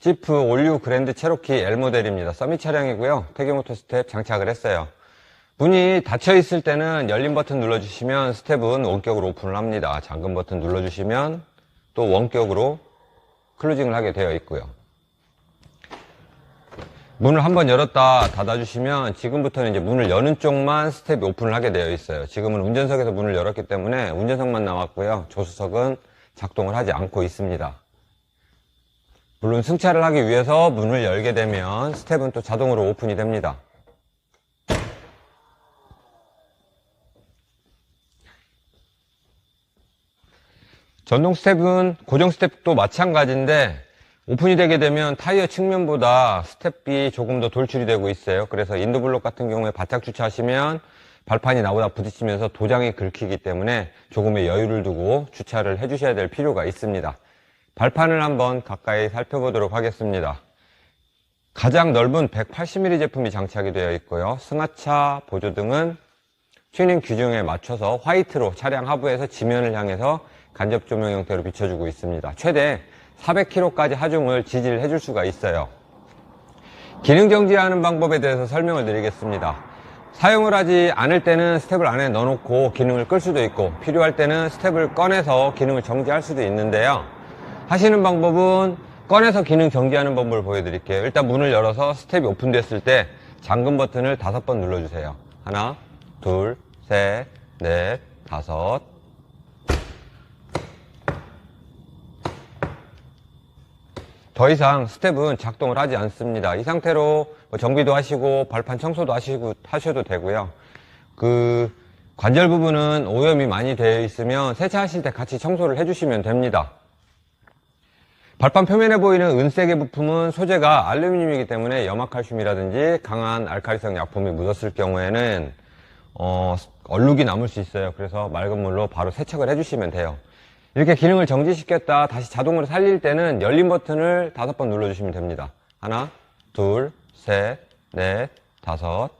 지프 올류 그랜드 체로키 L 모델입니다. 서밋 차량이고요. 태경모터 스텝 장착을 했어요. 문이 닫혀 있을 때는 열린 버튼 눌러주시면 스텝은 원격으로 오픈을 합니다. 잠금 버튼 눌러주시면 또 원격으로 클로징을 하게 되어 있고요. 문을 한번 열었다 닫아주시면 지금부터는 이제 문을 여는 쪽만 스텝이 오픈을 하게 되어 있어요. 지금은 운전석에서 문을 열었기 때문에 운전석만 나왔고요. 조수석은 작동을 하지 않고 있습니다. 물론 승차를 하기 위해서 문을 열게 되면 스텝은 또 자동으로 오픈이 됩니다. 전동 스텝은 고정 스텝도 마찬가지인데 오픈이 되게 되면 타이어 측면보다 스텝이 조금 더 돌출이 되고 있어요. 그래서 인도블록 같은 경우에 바짝 주차하시면 발판이 나보다 부딪히면서 도장이 긁히기 때문에 조금의 여유를 두고 주차를 해주셔야 될 필요가 있습니다. 발판을 한번 가까이 살펴보도록 하겠습니다. 가장 넓은 180mm 제품이 장착이 되어 있고요. 승하차 보조등은 튜닝 규정에 맞춰서 화이트로 차량 하부에서 지면을 향해서 간접 조명 형태로 비춰주고 있습니다. 최대 400km까지 하중을 지지를 해줄 수가 있어요. 기능 정지하는 방법에 대해서 설명을 드리겠습니다. 사용을 하지 않을 때는 스텝을 안에 넣어놓고 기능을 끌 수도 있고 필요할 때는 스텝을 꺼내서 기능을 정지할 수도 있는데요. 하시는 방법은 꺼내서 기능 정지하는 방법을 보여드릴게요. 일단 문을 열어서 스텝이 오픈됐을 때 잠금 버튼을 다섯 번 눌러주세요. 하나, 둘, 셋, 넷, 다섯. 더 이상 스텝은 작동을 하지 않습니다. 이 상태로 뭐 정비도 하시고 발판 청소도 하시고 하셔도 되고요. 그 관절 부분은 오염이 많이 되어 있으면 세차하실 때 같이 청소를 해주시면 됩니다. 발판 표면에 보이는 은색의 부품은 소재가 알루미늄이기 때문에 염화칼슘이라든지 강한 알칼리성 약품이 묻었을 경우에는 어, 얼룩이 남을 수 있어요. 그래서 맑은 물로 바로 세척을 해주시면 돼요. 이렇게 기능을 정지시켰다 다시 자동으로 살릴 때는 열린 버튼을 다섯 번 눌러주시면 됩니다. 하나, 둘, 셋, 넷, 다섯.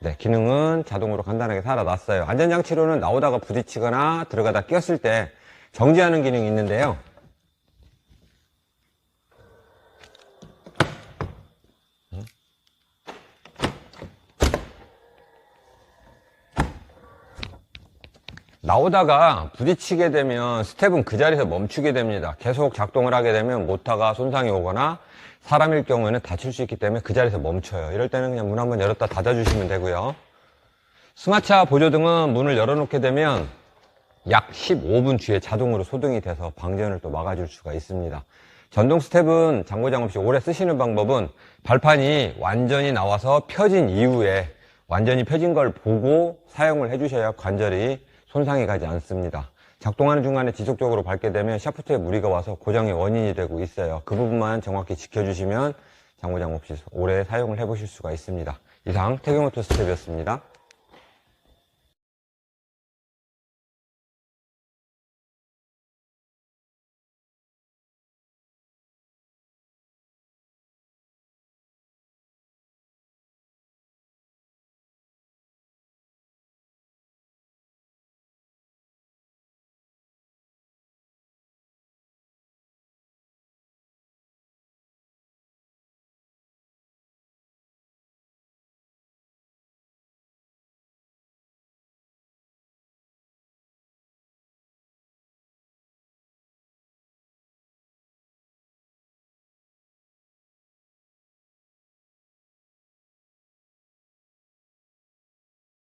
네, 기능은 자동으로 간단하게 살아났어요. 안전장치로는 나오다가 부딪히거나 들어가다 꼈을 때 정지하는 기능이 있는데요. 나오다가 부딪히게 되면 스텝은 그 자리에서 멈추게 됩니다. 계속 작동을 하게 되면 모터가 손상이 오거나 사람일 경우에는 다칠 수 있기 때문에 그 자리에서 멈춰요. 이럴 때는 그냥 문 한번 열었다 닫아주시면 되고요. 승하차 보조등은 문을 열어놓게 되면 약 15분 뒤에 자동으로 소등이 돼서 방전을 또 막아줄 수가 있습니다. 전동 스텝은 장고장 없이 오래 쓰시는 방법은 발판이 완전히 나와서 펴진 이후에 완전히 펴진 걸 보고 사용을 해주셔야 관절이 손상이 가지 않습니다. 작동하는 중간에 지속적으로 밟게 되면 샤프트에 무리가 와서 고장의 원인이 되고 있어요. 그 부분만 정확히 지켜주시면 장고장 없이 오래 사용을 해보실 수가 있습니다. 이상 태경오토 스텝이었습니다.